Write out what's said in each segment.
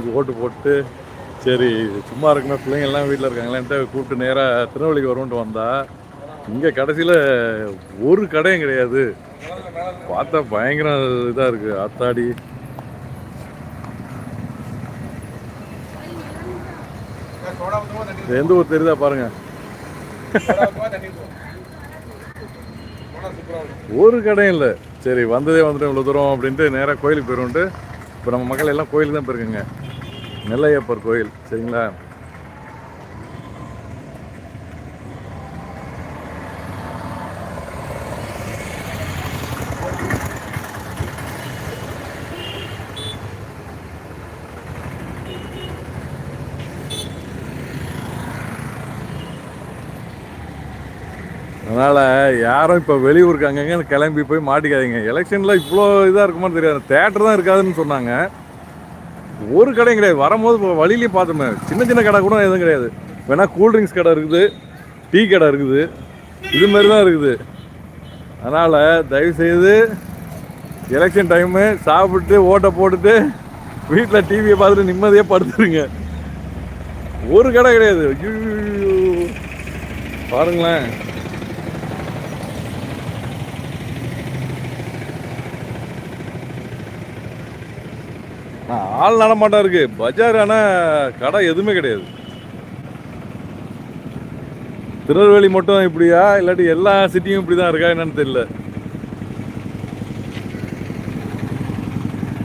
எலெக்ஷனுக்கு ஓட்டு போட்டு சரி சும்மா இருக்குமே பிள்ளைங்க எல்லாம் வீட்டில் இருக்காங்களேன்ட்டு கூப்பிட்டு நேராக திருநெல்வேலிக்கு வரும்ன்ட்டு வந்தா இங்கே கடைசியில் ஒரு கடையும் கிடையாது. பார்த்தா பயங்கர இதாக இருக்குது ஆத்தாடி. எந்த ஊர் தெரியுதா பாருங்க. ஒரு கடையும் இல்லை. சரி வந்ததே வந்துட்டு இவ்வளோ தூரம் அப்படின்ட்டு நேராக கோயிலுக்கு போயிடும்ட்டு இப்போ நம்ம மக்கள் எல்லாம் கோயிலுக்கு தான் போயிருக்குங்க. நெல்லையப்பர் கோயில் சரிங்களா? அதனால் யாரும் இப்போ வெளியூருக்கு அங்கங்க கிளம்பி போய் மாட்டிக்காதீங்க. எலெக்ஷனில் இவ்வளோ இதாக இருக்குமான்னு தெரியாது. தேட்டர் தான் இருக்காதுன்னு சொன்னாங்க. ஒரு கடையும் கிடையாது. வரும்போது இப்போ வழியிலேயே பார்த்தோமே. சின்ன சின்ன கடை கூட எதுவும் கிடையாது. வேணால் கூல்ட்ரிங்க்ஸ் கடை இருக்குது. டீ கடை இருக்குது. இது மாதிரி தான் இருக்குது. அதனால் தயவுசெய்து எலெக்ஷன் டைமு சாப்பிட்டு ஓட்டை போட்டுட்டு வீட்டில் டிவியை பார்த்துட்டு நிம்மதியாக படுத்துருங்க. ஒரு கடை கிடையாது. பாருங்களேன். ஆள் நடமாட்டம் இருக்கு. பஜார் ஆனால் கடை எதுவுமே கிடையாது. திருநெல்வேலி மட்டும் இப்படியா? இல்லாட்டி எல்லா சிட்டியும் இப்படி தான் இருக்கா என்னன்னு தெரியல.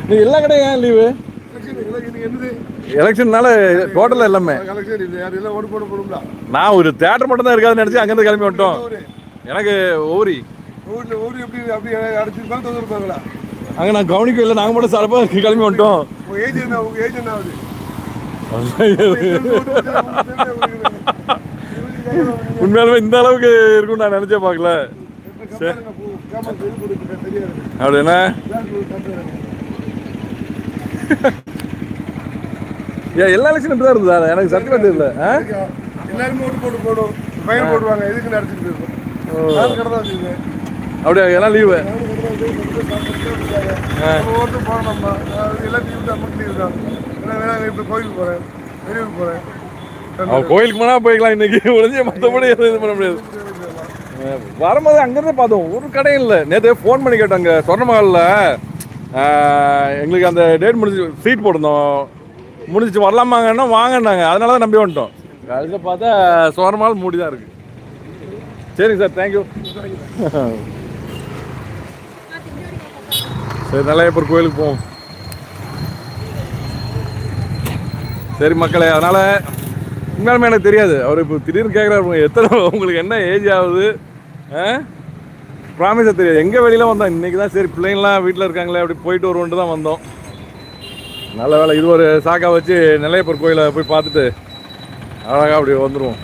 நீ எல்லா கடையும் ஏன் லீவு எலெக்ஷன்னால டோட்டலாக எல்லாமே. நான் ஒரு தேட்டர் மட்டும் தான் இருக்காதுன்னு நினச்சி அங்கேருந்து கிளம்பி வந்துட்டோம். எனக்கு ஓரி. அங்கே நான் கவனிக்கவே இல்லை. நாங்கள் மட்டும் சார்பாக கிளம்பி வந்துட்டோம். உண்மையாலுமே இந்த அளவுக்கு இருக்கும் நான் நினைச்சே பார்க்கல. அப்படி என்ன? ஏன் எல்லா எலெக்ஷன் இப்படி தான் இருந்ததா எனக்கு சத்தியமா தெரியல? எல்லாருமே ஓட்டு போட்டு போடும் பையன் போடுவாங்க. எதுக்கு நடத்திட்டு இருக்கோம் அப்படியா? எல்லாம் லீவு ஓட்டு போகணும்மா எல்லாம் லீவு தான் மட்டும் லீவு தான் ஏன்னா வேணா இப்போ கோயிலுக்கு போகிறேன் வெளியூருக்கு போகிறேன் அவன் கோயிலுக்கு போனா போய்க்கலாம் இன்னைக்கு. ஒழிஞ்சு மற்றபடி எதுவும் இது பண்ண முடியாது. வரும்போது அங்கிருந்து பார்த்தோம். ஒரு கடையும் இல்லை. நேற்று ஃபோன் பண்ணி கேட்டாங்க. சொர்ணமகளில் எங்களுக்கு அந்த டேட் முடிஞ்சு சீட் போட்டிருந்தோம். முடிஞ்சிச்சு வரலாமாங்கன்னா வாங்கன்னாங்க அதனால தான் நம்பி வந்துட்டோம். கடைசியில் பார்த்தா சொர்ணமால் மூடி தான் இருக்கு. சரிங்க சார். தேங்க்யூ சரி நல்லையப்பர் கோயிலுக்கு போவோம். சரி மக்களே அதனால் உண்மையாலுமே எனக்கு தெரியாது. அவர் இப்போ திடீர்னு கேட்குறாரு எத்தனை உங்களுக்கு என்ன ஏஜ் ஆகுது? ப்ராமிஸாக தெரியாது. எங்கே வெளியில் வந்தோம்? இன்றைக்கி தான் சரி பிள்ளைங்களாம் வீட்டில் இருக்காங்களே அப்படி போயிட்டு வருவோன்ட்டு தான் வந்தோம். நல்ல வேலை இது ஒரு சாக்கா வச்சு நிலையப்பர் கோயிலை போய் பார்த்துட்டு அழகாக அப்படி வந்துடுவோம்